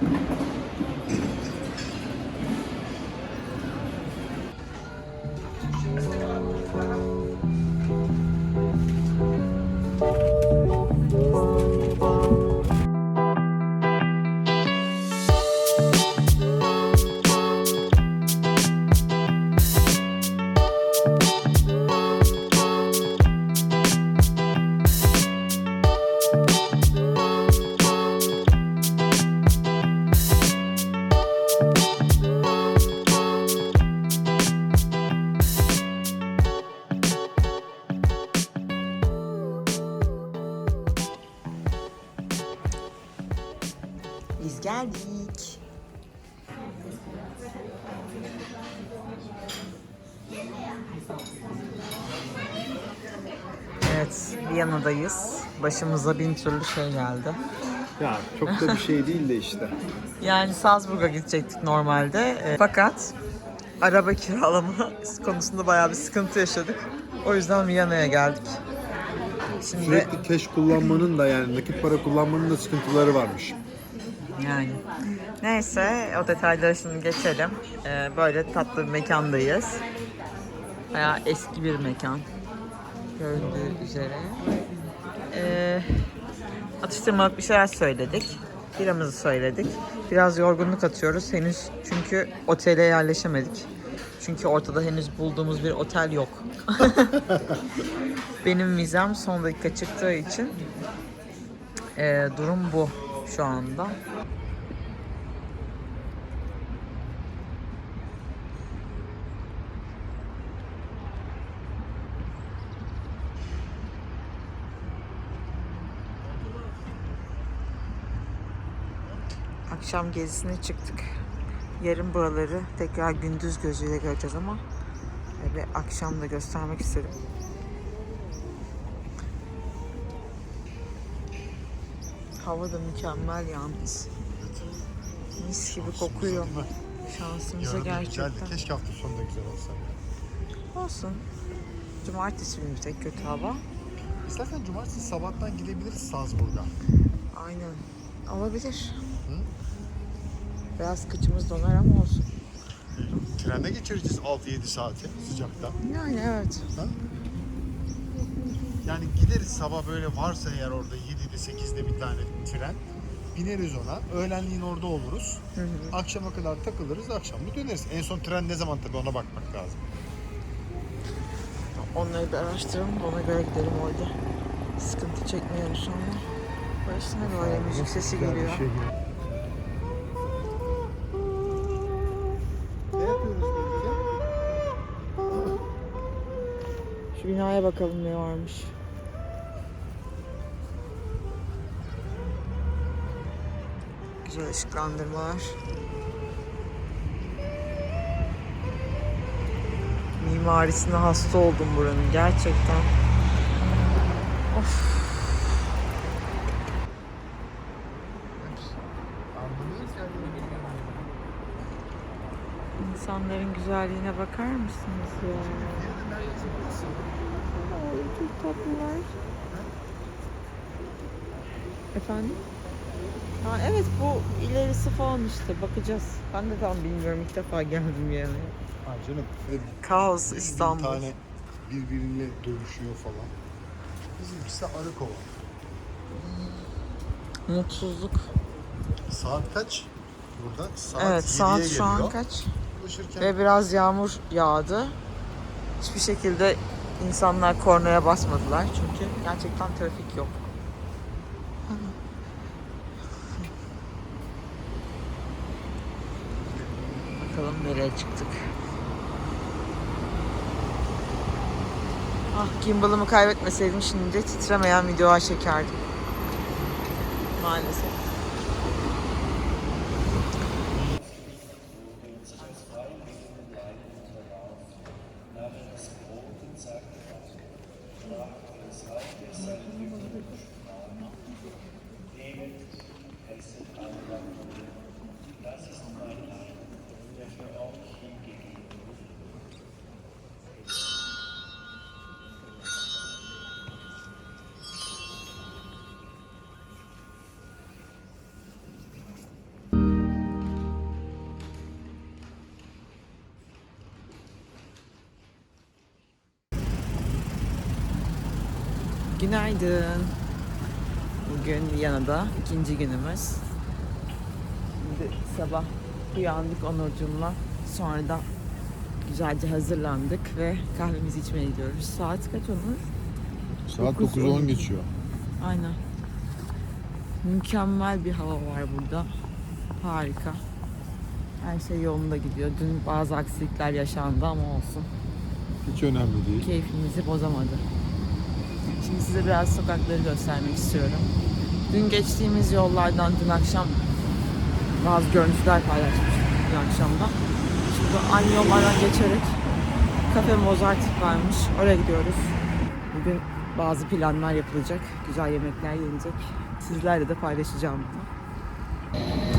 Biz Başımıza bin türlü şey geldi. Ya çok da bir şey değil de işte. Yani Salzburg'a gidecektik normalde. E, Fakat araba kiralama konusunda bayağı bir sıkıntı yaşadık. O yüzden Viyana'ya geldik. Şimdi Sürekli cash kullanmanın da yani nakit para kullanmanın da sıkıntıları varmış. yani neyse o detaylara şimdi geçelim. E, böyle tatlı bir mekandayız. Bayağı eski bir mekan. Göründüğü üzere. E, atıştırmalık bir şeyler söyledik. Biramızı söyledik. Biraz yorgunluk atıyoruz henüz çünkü otele yerleşemedik. Çünkü ortada henüz bulduğumuz bir otel yok. Benim vizem son dakika çıktığı için e, durum bu şu anda. Akşam gezisine çıktık. Yarın buraları tekrar gündüz gözüyle göreceğiz ama ve akşam da göstermek istedim. Hava da mükemmel yalnız. Mis gibi kokuyor. Şansımıza gerçekten. Keşke hafta sonu da güzel olsa. Olsun. Cumartesi günü tek kötü hava. İstersen cumartesi sabahtan gidebiliriz Salzburg'a. Aynen. Olabilir. Hı? Biraz kıçımız donar ama olsun. Trende geçireceğiz 6-7 saati sıcakta. Yani evet. Yani gideriz sabah böyle varsa eğer orada 7'de 8'de bir tane tren. Bineriz ona. Öğlenliğin orada oluruz. Akşama kadar takılırız. Akşam da döneriz. En son tren ne zaman tabii ona bakmak lazım. Onları bir araştıralım da ona göre gidelim orada. Sıkıntı çekmeyelim sonra. Burası ne böyle müzik sesi geliyor. şey geliyor. Binaya bakalım ne varmış. Güzel ışıklandırmalar. Mimarisine hasta oldum buranın gerçekten. Of. İnsanların güzelliğine bakar mısınız ya? Çok tatlılar. Efendim? Ha, evet bu ilerisi falan işte bakacağız. Ben de tam bilmiyorum ilk defa geldim yani. Ha canım. Kaos bin İstanbul. tane birbiriyle dövüşüyor falan. Bizimkisi arı kova. Mutsuzluk. Saat kaç? Burada saat evet 7'ye saat şu an geliyor. kaç? Ulaşırken Ve biraz yağmur yağdı. Hiçbir şekilde insanlar kornaya basmadılar çünkü gerçekten trafik yok. Bakalım nereye çıktık. Ah gimbal'ımı kaybetmeseydim şimdi titremeyen videolar çekerdim. Maalesef. Günaydın. Bugün Viyana'da ikinci günümüz. Şimdi sabah uyandık Onurcuğumla. Sonra da güzelce hazırlandık ve kahvemizi içmeye gidiyoruz. Saat kaç Onur? Saat Dokuz, 9'u 10 on. geçiyor. Aynen. Mükemmel bir hava var burada. Harika. Her şey yolunda gidiyor. Dün bazı aksilikler yaşandı ama olsun. Hiç önemli değil. Keyfimizi bozamadı. Şimdi size biraz sokakları göstermek istiyorum. Dün geçtiğimiz yollardan dün akşam bazı görüntüler paylaşmıştım dün akşamda. Şimdi aynı yollardan geçerek Kafe Mozart varmış. Oraya gidiyoruz. Bugün bazı planlar yapılacak. Güzel yemekler yenecek. Sizlerle de paylaşacağım bunu.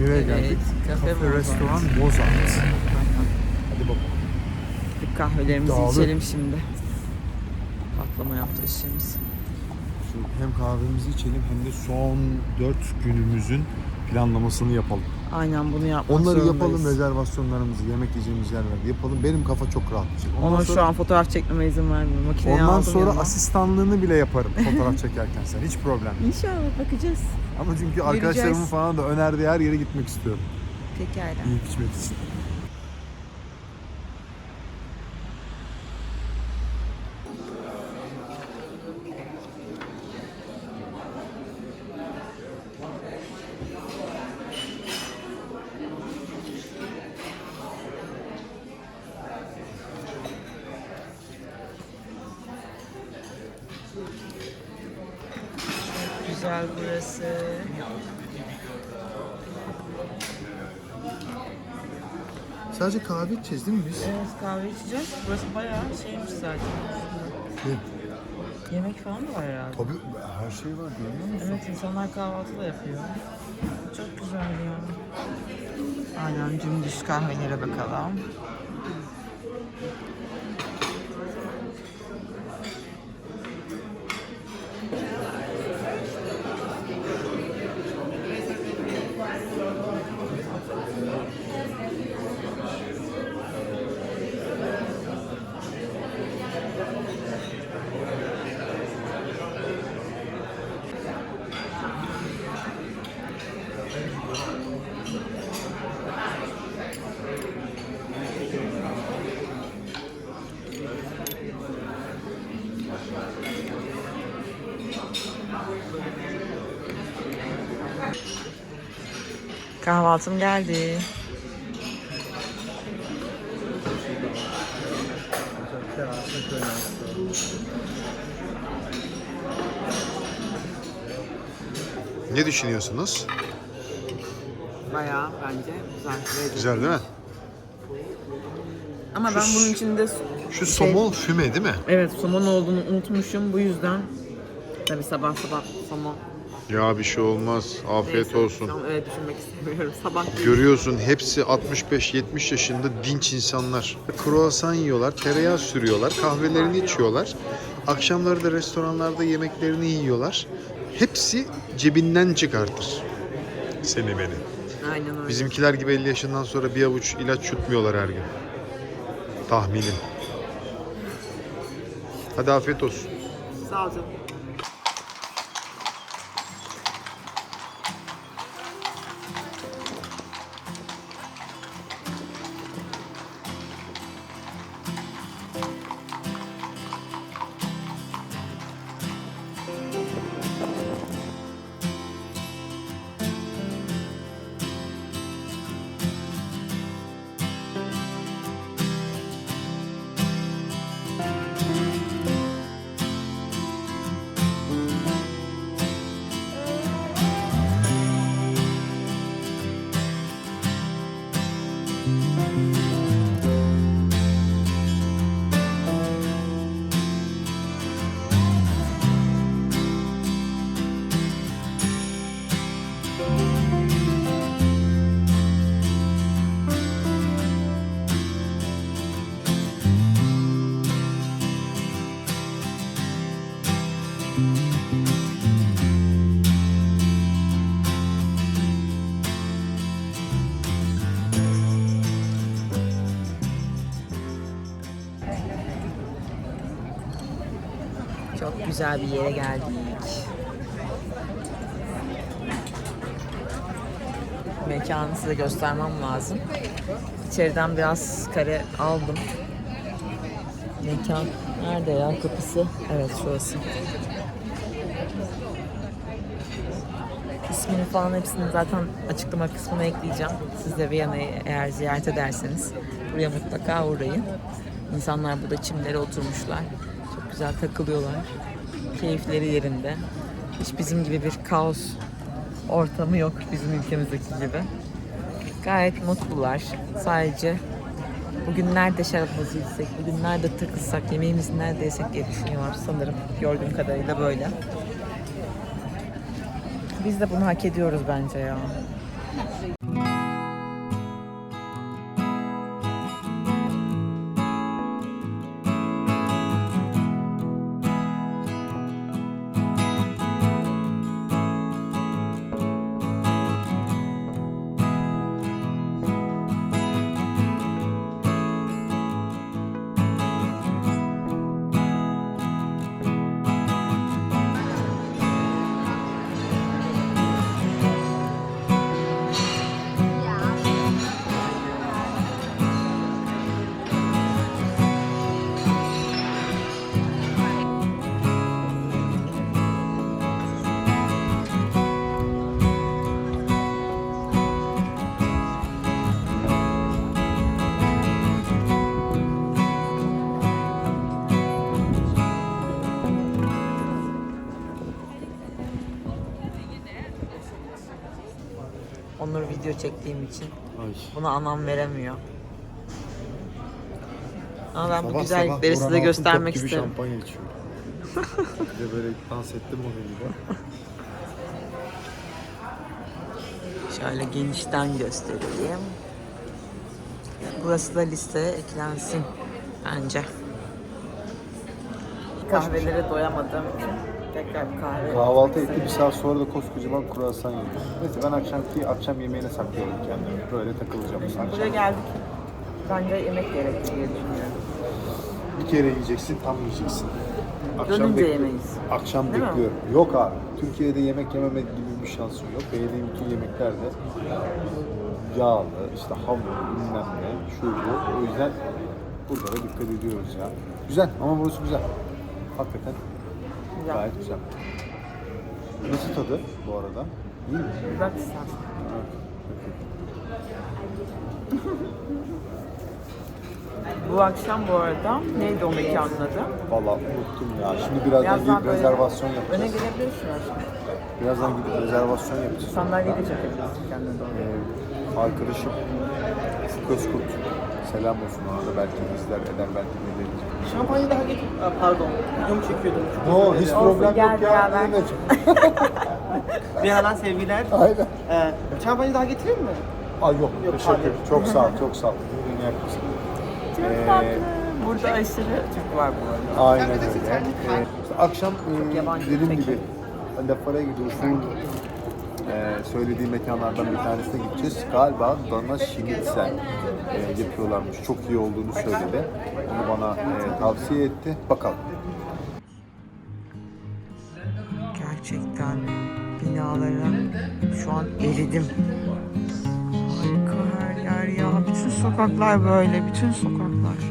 Evet, geldik? Kafe restoran Mozart. Hadi bakalım. Gidip kahvelerimizi Dağılır. içelim şimdi. Patlama yaptırışımız. Şu hem kahvemizi içelim hem de son 4 günümüzün planlamasını yapalım. Aynen bunu yapmak Onları zorundayız. yapalım, rezervasyonlarımızı, yemek yiyeceğimiz yerlerde yapalım. Benim kafa çok rahatlayacak. Ondan Ona sonra, şu an fotoğraf çekmeme izin vermiyor. Makineyi ondan sonra yanıma. asistanlığını bile yaparım fotoğraf çekerken sen. Hiç problem. değil. İnşallah bakacağız. Ama çünkü arkadaşlarımın falan da önerdiği her yere gitmek istiyorum. Pekala. Yiyip içmek için. Güzel burası. Sadece kahve içeceğiz değil mi biz? Evet kahve içeceğiz. Burası bayağı şeymiş zaten. Ne? Yemek falan da var herhalde. Tabii her şey var görüyor musun? Evet insanlar kahvaltı da yapıyor. Çok güzel ya. Aynen dümdüz kahvelere bakalım. Kahvaltım geldi. Ne düşünüyorsunuz? Bayağı bence güzel. Güzel değil mi? Ama ben bunun içinde Şu Şey- somon füme değil mi? evet somon olduğunu unutmuşum. Bu yüzden tabii sabah sabah somon. Ya bir şey olmaz. Afiyet Neyse, olsun. An öyle düşünmek istemiyorum. Sabah Görüyorsun hepsi 65-70 yaşında dinç insanlar. Kruvasan yiyorlar, tereyağı sürüyorlar, kahvelerini içiyorlar. Akşamları da restoranlarda yemeklerini yiyorlar. Hepsi cebinden çıkartır. Seni beni. Aynen öyle. Bizimkiler gibi 50 yaşından sonra bir avuç ilaç yutmuyorlar her gün. Tahminim. Hadi afiyet olsun. Sağ ol canım. Çok güzel bir yere geldik. Mekanı size göstermem lazım. İçeriden biraz kare aldım. Mekan nerede ya kapısı? Evet şurası. İsmini falan hepsini zaten açıklama kısmına ekleyeceğim. Siz de Viyana'yı eğer ziyaret ederseniz buraya mutlaka uğrayın. İnsanlar burada çimlere oturmuşlar. Çok güzel takılıyorlar. Keyifleri yerinde. Hiç bizim gibi bir kaos ortamı yok bizim ülkemizdeki gibi. Gayet mutlular. Sadece bugün nerede şarabımızı içsek, bugün nerede takılsak, yemeğimizi nerede yesek diye düşünüyorlar sanırım. Gördüğüm kadarıyla böyle. Biz de bunu hak ediyoruz bence ya. Video çektiğim için Ay. buna anlam veremiyor. Ama ben bu Sabah güzellikleri sabah size göstermek Altıntop isterim. gibi şampanya içiyor. bir de böyle dans ettim o gibi. Şöyle genişten göstereyim. Burası da listeye eklensin bence. Kahvelere doyamadığım için tekrar bir kahve Kahvaltı etti bir saat sonra da koskocaman kruvasan yedim. Neyse ben akşamki akşam yemeğine saklıyorum kendimi. Böyle takılacağım akşam. Buraya geldik. Bence yemek gerekli diye düşünüyorum. Bir kere yiyeceksin, tam yiyeceksin. Dönünce bekliyorum. yemeyiz. Akşam Değil mi? bekliyorum. Yok abi. Türkiye'de yemek yememe gibi bir şansın yok. Beğendiğim bütün yemeklerde yağlı, işte hamur, bilmem ne, şu bu. O yüzden buralara dikkat ediyoruz ya. Güzel ama burası güzel. Hakikaten Güzel. gayet güzel. Nasıl tadı bu arada? İyi mi? İstersen. Bu akşam bu arada neydi o mekanın adı? Valla unuttum ya. Şimdi birazdan Birazdan gidip böyle rezervasyon Öne yapacağız. gelebilirsin aslında. Birazdan gidip rezervasyon yapacağız. Sandalyeyi de çekebilirsin kendine doğru. Ee, arkadaşım Özkurt. Selam olsun ona da belki izler eder belki ne gelir. Şampanya daha getir. Aa, pardon. Videomu çekiyordum. Çok No özür hiç dilerim. problem gel yok ya. beraber. Mehmetciğim. Viyana'dan sevgiler. Aynen. Ee, şampanya daha getireyim mi? Ay yok, Yok, teşekkür pardon. Çok sağ ol, çok sağ ol. Bugün yakmışsın. Çok Ee, tatlı. Burada aşırı Türk var bu arada. Aynen öyle. Ee, işte akşam e, yabancı dediğim peki. gibi Lafara gidiyoruz. Ee, söylediği mekanlardan bir tanesine gideceğiz. Galiba dana şinitzel e, yapıyorlarmış. Çok iyi olduğunu söyledi. Onu bana e, tavsiye etti. Bakalım. Gerçekten binalara şu an eridim. Harika her yer ya. Bütün sokaklar böyle. Bütün sokaklar.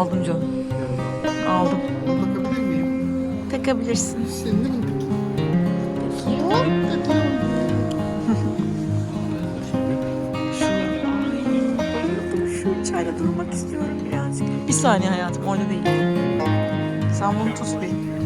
Aldım canım. Aldım. Bakabilir miyim? Takabilirsin. Senin de mi bayıldım. Şu çayda durmak istiyorum birazcık. Bir saniye hayatım orada değil. Sen bunu tut bir.